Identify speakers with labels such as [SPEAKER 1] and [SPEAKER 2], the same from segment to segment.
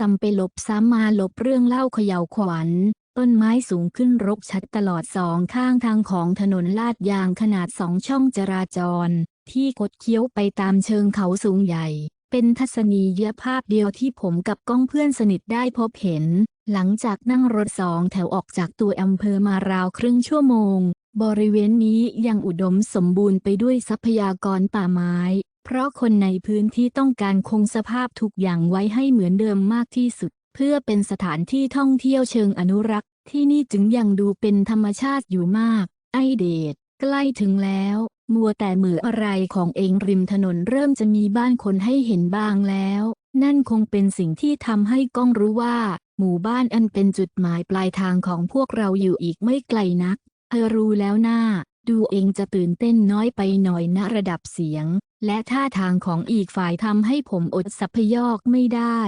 [SPEAKER 1] ซ้ำไปหลบซ้ำมาหลบเรื่องเล่าเขย่าวขวัญ ต้นไม้สูงขึ้นรกชัดตลอดสองข้างทางของถนนลาดยางขนาดสองช่องจราจร ที่คดเคี้ยวไปตามเชิงเขาสูงใหญ่ เป็นทัศนียภาพเดียวที่ผมกับก้องเพื่อนสนิทได้พบเห็น หลังจากนั่งรถสองแถวออกจากตัวอำเภอมาราวครึ่งชั่วโมง บริเวณนี้ยังอุดมสมบูรณ์ไปด้วยทรัพยากรป่าไม้ เพราะคนในพื้นที่ต้องการคงสภาพทุกอย่างไว้ให้เหมือนเดิมมากที่สุด เพื่อเป็นสถานที่ท่องเที่ยวเชิงอนุรักษ์ ที่นี่จึงยังดูเป็นธรรมชาติอยู่มาก ไอเดดใกล้ถึงแล้ว มัวแต่มืออะไรของเองริมถนนเริ่มจะมีบ้านคนให้เห็นบ้างแล้ว นั่นคงเป็นสิ่งที่ทำให้ก้องรู้ว่า หมู่บ้านอันเป็นจุดหมายปลายทางของพวกเราอยู่อีกไม่ไกลนัก เธอรู้แล้วน่าดูเองจะตื่นเต้นน้อยไปหน่อยนะระดับเสียง และท่าทางของอีกฝ่ายทำให้ผมอดสัพยอกไม่ได้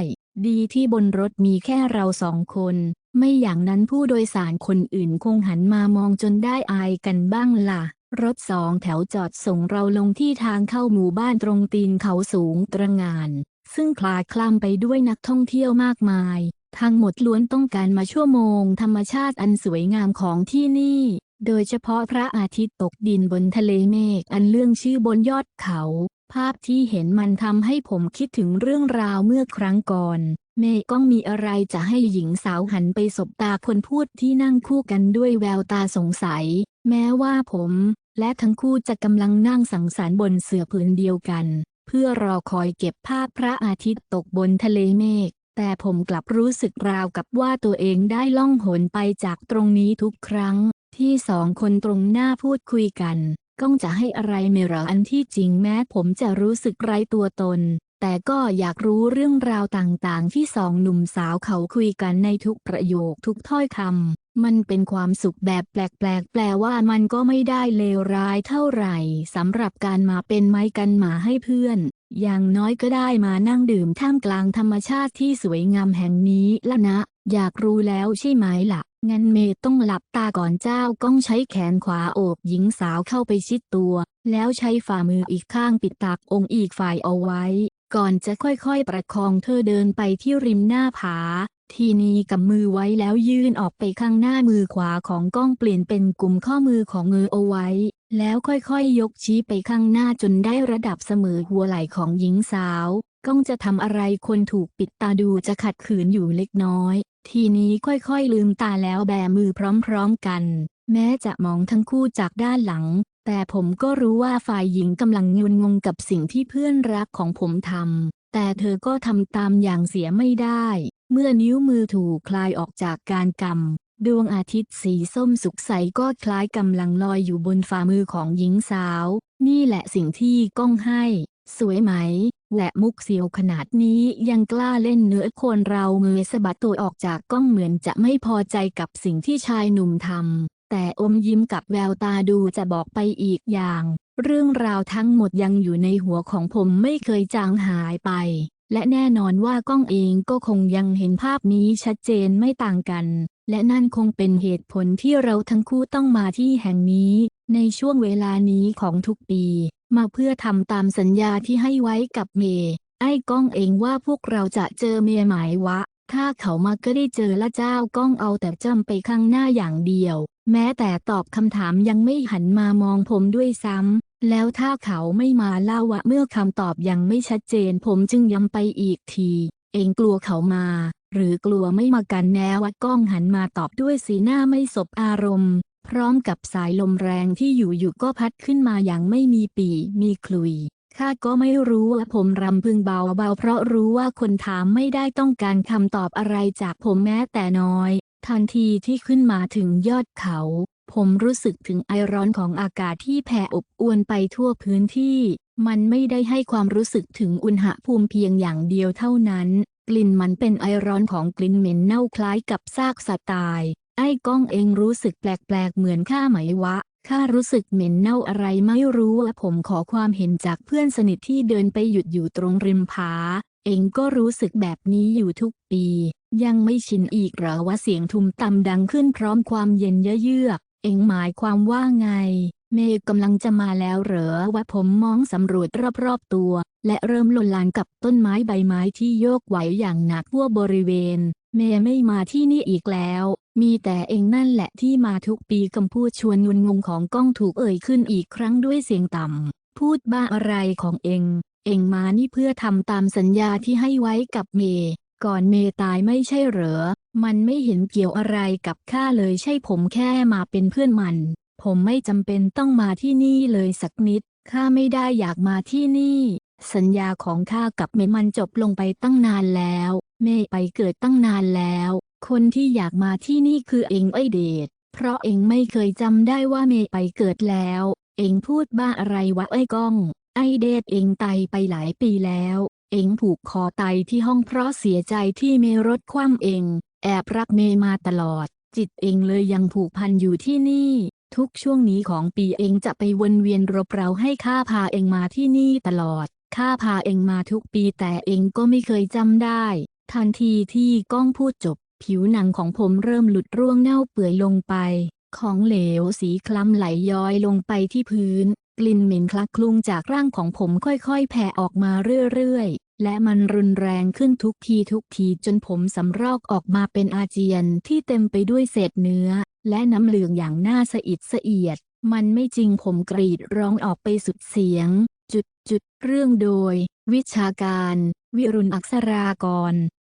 [SPEAKER 1] ดีที่บนรถมีแค่เราสองคน ไม่อย่างนั้นผู้โดยสารคนอื่นคงหันมามองจนได้อายกันบ้างล่ะ รถสองแถวจอดส่งเราลงที่ทางเข้าหมู่บ้านตรงตีนเขาสูงตระงาน ซึ่งคลาคล่ำไปด้วยนักท่องเที่ยวมากมายทั้งหมดล้วนต้องการมาชั่วโมงธรรมชาติอันสวยงามของที่นี่ โดยเฉพาะพระอาทิตย์ตกดินบนทะเลเมฆอันเลื่องชื่อบนยอดเขา ภาพที่เห็นมันทำให้ผมคิดถึงเรื่องราวเมื่อครั้งก่อน เมฆก้องมีอะไรจะให้หญิงสาวหันไปสบตาคนพูดที่นั่งคู่กันด้วยแววตาสงสัย แม้ว่าผม และทั้งคู่จะกำลังนั่งสังสรรค์บนเสื่อผืนเดียวกัน เพื่อรอคอยเก็บภาพพระอาทิตย์ตกบนทะเลเมฆแต่ผมกลับรู้สึกราวกับว่าตัวเองได้ล่องหนไปจากตรงนี้ทุกครั้ง ที่สองคนตรงหน้าพูดคุยกัน ก้องจะให้อะไรเมเหรออันที่จริงแม้ผมจะรู้สึกไร้ตัวตน แต่ก็อยากรู้เรื่องราวต่างๆ ที่สองหนุ่มสาวเขาคุยกันในทุกประโยคทุกถ้อยคำมันเป็นความสุขแบบแปลกๆแปลว่ามันก็ไม่ได้เลวร้ายเท่าไหร่สำหรับการมาเป็นไม้กันหมาให้เพื่อนอย่างน้อยก็ได้มานั่งดื่มท่ามกลางธรรมชาติที่สวยงามแห่งนี้ละนะ อยากรู้แล้วใช่ไหมล่ะ งั้นเมย์ต้องหลับตาก่อนเจ้าก้องใช้แขนขวาโอบหญิงสาวเข้าไปชิดตัว แล้วใช้ฝ่ามืออีกข้างปิดตากองค์อีกฝ่ายเอาไว้ ก่อนจะค่อยๆประคองเธอเดินไปที่ริมหน้าผา ทีนี้กับมือไว้แล้วยื่นออกไปข้างหน้ามือขวาของก้องเปลี่ยนเป็นกลุ่มข้อมือของมือเอาไว้ แล้วค่อยๆยกชี้ไปข้างหน้าจนได้ระดับเสมอหัวไหล่ของหญิงสาว ก้องจะทำอะไรคนถูกปิดตาดูจะขัดขืนอยู่เล็กน้อย ทีนี้ค่อยๆลืมตาแล้วแบมือพร้อมๆกัน แม้จะมองทั้งคู่จากด้านหลัง แต่ผมก็รู้ว่าฝ่ายหญิงกำลังงุนงงกับสิ่งที่เพื่อนรักของผมทำแต่เธอก็ทำตามอย่างเสียไม่ได้ เมื่อนิ้วมือถูกคลายออกจากการกำดวงอาทิตย์สีส้มสุกใสก็คล้ายกำลังลอยอยู่บนฝ่ามือของหญิงสาว นี่แหละสิ่งที่ก้องให้ สวยไหม และมุกเสียวขนาดนี้ยังกล้าเล่นเนื้อคนเรามือสะบัดตัวออกจากกล้องเหมือนจะไม่พอใจกับสิ่งที่ชายหนุ่มทำแต่อมยิ้มกับแววตาดูจะบอกไปอีกอย่าง เรื่องราวทั้งหมดยังอยู่ในหัวของผมไม่เคยจางหายไป และแน่นอนว่ากล้องเองก็คงยังเห็นภาพนี้ชัดเจนไม่ต่างกัน และนั่นคงเป็นเหตุผลที่เราทั้งคู่ต้องมาที่แห่งนี้ ในช่วงเวลานี้ของทุกปี มาเพื่อทำตามสัญญาที่ให้ไว้กับเมย์ไอ้ก้องเองว่าพวกเราจะเจอเมียหมายวะ ถ้าเขามาก็ได้เจอละเจ้าก้องเอาแต่จำไปข้างหน้าอย่างเดียว แม้แต่ตอบคำถามยังไม่หันมามองผมด้วยซ้ำ แล้วถ้าเขาไม่มาเล่าวะเมื่อคำตอบยังไม่ชัดเจน ผมจึงย้ำไปอีกที เองกลัวเขามา หรือกลัวไม่มากันแน่วะก้องหันมาตอบด้วยสีหน้าไม่สบอารมณ์ พร้อมกับสายลมแรงที่อยู่ๆก็พัดขึ้นมาอย่างไม่มีปีมีคลุย ข้าก็ไม่รู้ว่าผมรำพึงเบาๆเพราะรู้ว่าคนถามไม่ได้ต้องการคำตอบอะไรจากผมแม้แต่น้อย ทันทีที่ขึ้นมาถึงยอดเขา ผมรู้สึกถึงไอร้อนของอากาศที่แผ่อบอวนไปทั่วพื้นที่ มันไม่ได้ให้ความรู้สึกถึงอุณหภูมิเพียงอย่างเดียวเท่านั้น กลิ่นมันเป็นไอร้อนของกลิ่นเหม็นเน่าคล้ายกับซากสัตว์ตาย ไอ้ก้องเองรู้สึกแปลกๆเหมือนข้าไหมวะ ข้ารู้สึกเหม็นเน่าอะไรไม่รู้และผมขอความเห็นจากเพื่อนสนิทที่เดินไปหยุดอยู่ตรงริมผา เองก็รู้สึกแบบนี้อยู่ทุกปี ยังไม่ชินอีกเหรอว่าเสียงทุมต่ำดังขึ้นพร้อมความเย็นเยือก เองหมายความว่าไง เมย์กำลังจะมาแล้วเหรอวะผมมองสำรวจรอบๆตัว และเริ่มลนลานกับต้นไม้ใบไม้ที่โยกไหวอย่างหนักทั่วบริเวณ เมย์ไม่มาที่นี่อีกแล้ว มีแต่เองนั่นแหละที่มาทุกปีคำพูดชวนงุนงงของก้องถูกเอ่ยขึ้นอีกครั้งด้วยเสียงต่ำ พูดบ้าอะไรของเอง เองมานี่เพื่อทำตามสัญญาที่ให้ไว้กับเมย์ก่อนเมย์ตายไม่ใช่เหรอ มันไม่เห็นเกี่ยวอะไรกับข้าเลยใช่ผมแค่มาเป็นเพื่อนมัน ผมไม่จำเป็นต้องมาที่นี่เลยสักนิด ข้าไม่ได้อยากมาที่นี่ สัญญาของข้ากับเมย์มันจบลงไปตั้งนานแล้ว เมย์ไปเกิดตั้งนานแล้ว คนที่อยากมาที่นี่คือเองไอเดชเพราะเองไม่เคยจำได้ว่าเมย์ไปเกิดแล้ว เองพูดบ้าอะไรวะไอ้ก้อง ไอเดชเองตายไปหลายปีแล้ว เองผูกคอตายที่ห้องเพราะเสียใจที่เมรถคว่ำเอง แอบรักเมย์มาตลอด จิตเองเลยยังผูกพันอยู่ที่นี่ ทุกช่วงนี้ของปีเองจะไปวนเวียนรบเราให้ข้าพาเองมาที่นี่ตลอดข้าพาเองมาทุกปีแต่เองก็ไม่เคยจำได้ ทันทีที่ก้องพูดจบ ผิวหนังของผมเริ่มหลุดร่วงเน่าเปื่อยลงไป ของเหลวสีคล้ำไหลย้อยลงไปที่พื้น กลิ่นเหม็นคลักคลุ้งจากร่างของผมค่อยๆ แผ่ออกมาเรื่อยๆ และมันรุนแรงขึ้นทุกทีทุกทีจนผมสำรอกออกมาเป็นอาเจียนที่เต็มไปด้วยเศษเนื้อ และน้ำเหลืองอย่างน่าสะอิดสะเอียด มันไม่จริงผมกรีดร้องออกไปสุดเสียง จุดจุดเรื่องโดย วิชาการ วิรุณอักษรากร